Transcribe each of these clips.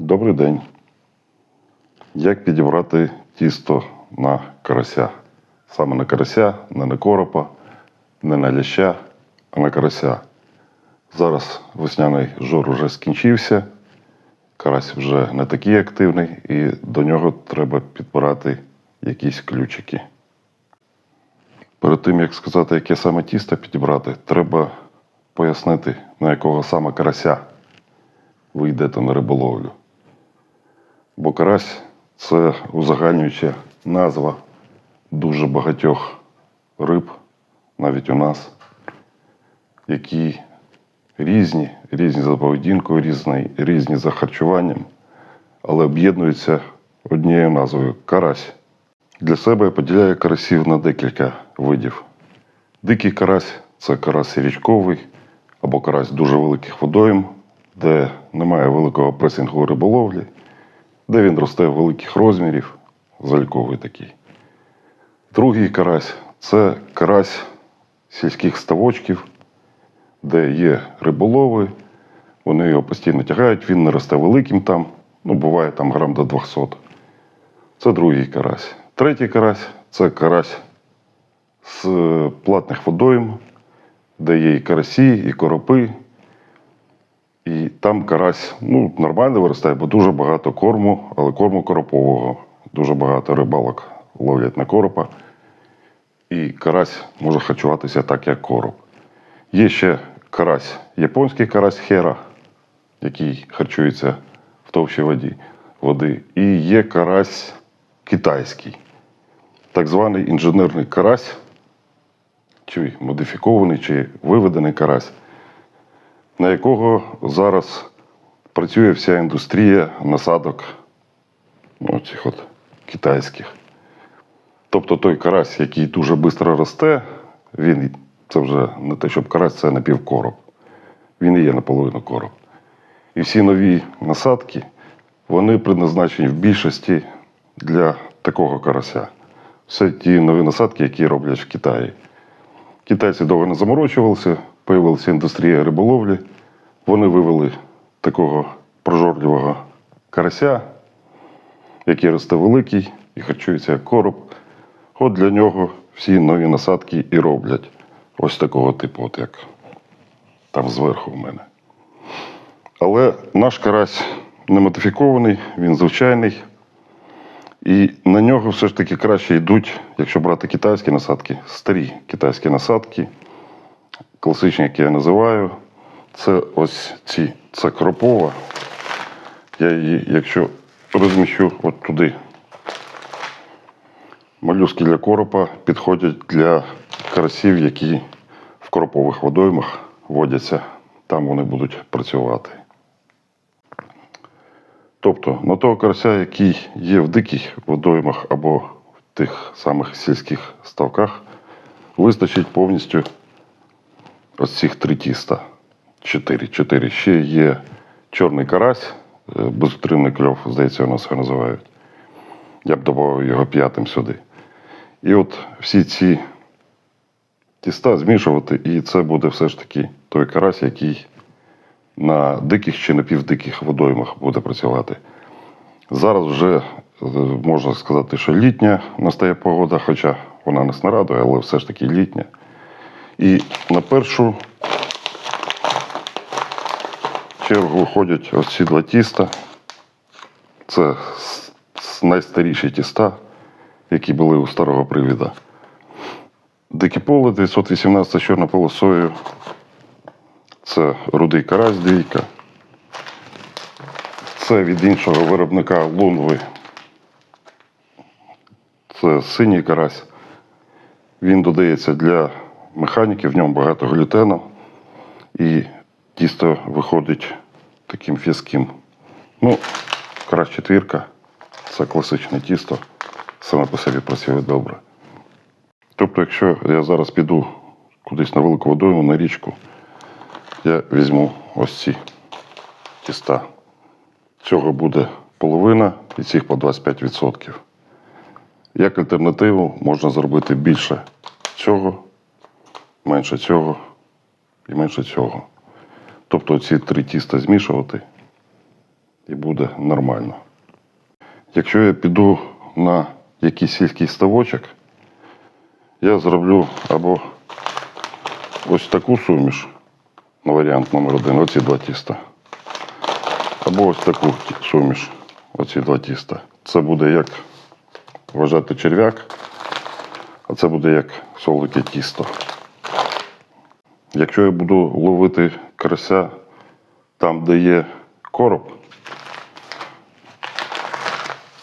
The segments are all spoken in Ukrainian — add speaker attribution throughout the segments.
Speaker 1: Добрий день. Як підібрати тісто на карася? Саме на карася, не на коропа, не на ляща, а на карася. Зараз весняний жор вже скінчився, карась вже не такий активний, і до нього треба підбирати якісь ключики. Перед тим, як сказати, яке саме тісто підібрати, треба пояснити, на якого саме карася ви йдете на риболовлю. Бо карась це узагальнююча назва дуже багатьох риб, навіть у нас, які різні, різні за поведінкою, різні, різні за харчуванням, але об'єднуються однією назвою карась. Для себе я поділяю карасів на декілька видів. Дикий карась це карась річковий або карась дуже великих водойм, де немає великого пресингу риболовлі, де він росте великих розмірів, заліковий такий. Другий карась це карась сільських ставочків, де є риболови, вони його постійно тягають, він не росте великим там, ну буває там грам до 200. Це другий карась. Третій карась це карась з платних водойм, де є і карасі, і коропи. Там карась ну, нормально виростає, бо дуже багато корму, але корму коропового. Дуже багато рибалок ловлять на коропа. І карась може харчуватися так, як короб. Є ще карась, японський карась хера, який харчується в товщій воді, води. І є карась китайський, так званий інженерний карась, чи модифікований, чи виведений карась, на якого зараз працює вся індустрія насадок ну, цих от китайських. Тобто той карась, який дуже швидко росте, він це вже не те, щоб карась, це напівкороб. Він і є наполовину короб. І всі нові насадки, вони предназначені в більшості для такого карася. Все ті нові насадки, які роблять в Китаї. Китайці довго не заморочувалися, появилася індустрія риболовлі. Вони вивели такого прожорливого карася, який росте великий і харчується як короб. От для нього всі нові насадки і роблять. Ось такого типу, от як там зверху в мене. Але наш карась не модифікований, він звичайний. І на нього все ж таки краще йдуть, якщо брати китайські насадки, старі китайські насадки, класичні, які я називаю. Це ось ці, це кропова. Я її, якщо розміщу от туди, молюски для коропа підходять для карасів, які в кропових водоймах водяться. Там вони будуть працювати. Тобто на того карася, який є в диких водоймах або в тих самих сільських ставках, вистачить повністю ось цих три тіста. Чотири. Чотири. Ще є чорний карась, е, безутримний кльов, здається, у нас його називають. Я б додав його п'ятим сюди. І от всі ці тіста змішувати, і це буде все ж таки той карась, який на диких чи напівдиких водоймах буде працювати. Зараз вже е, можна сказати, що літня настає погода, хоча вона нас не радує, але все ж таки літня. І на першу чергу виходять ось ці два тіста. Це найстаріші тіста, які були у старого привіда. Дике поле 918 чорна полосою. Це рудий карась двійка. Це від іншого виробника лунви. Це синій карась. Він додається для механіки, в ньому багато глютену. І тісто виходить таким фіским. Ну, карась четвірка. Це класичне тісто. Саме по собі працює добре. Тобто, якщо я зараз піду кудись на велику водойму, на річку, я візьму ось ці тіста. Цього буде половина і цих по 25%. Як альтернативу можна зробити більше цього, менше цього і менше цього. Тобто ці три тіста змішувати і буде нормально. Якщо я піду на якийсь сільський ставочок, я зроблю або ось таку суміш на варіант номер один, оці два тіста. Або ось таку суміш, оці два тіста. Це буде як вважати черв'як, а це буде як солодке тісто. Якщо я буду ловити карася там, де є короб,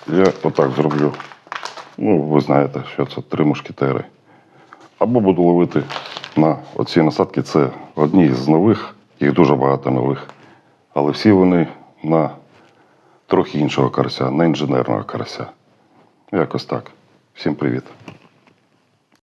Speaker 1: я отак зроблю. Ну, ви знаєте, що це три мушкетери. Або буду ловити на оці насадки. Це одні з нових, їх дуже багато нових. Але всі вони на трохи іншого карася, на інженерного карася. Якось так. Всім привіт.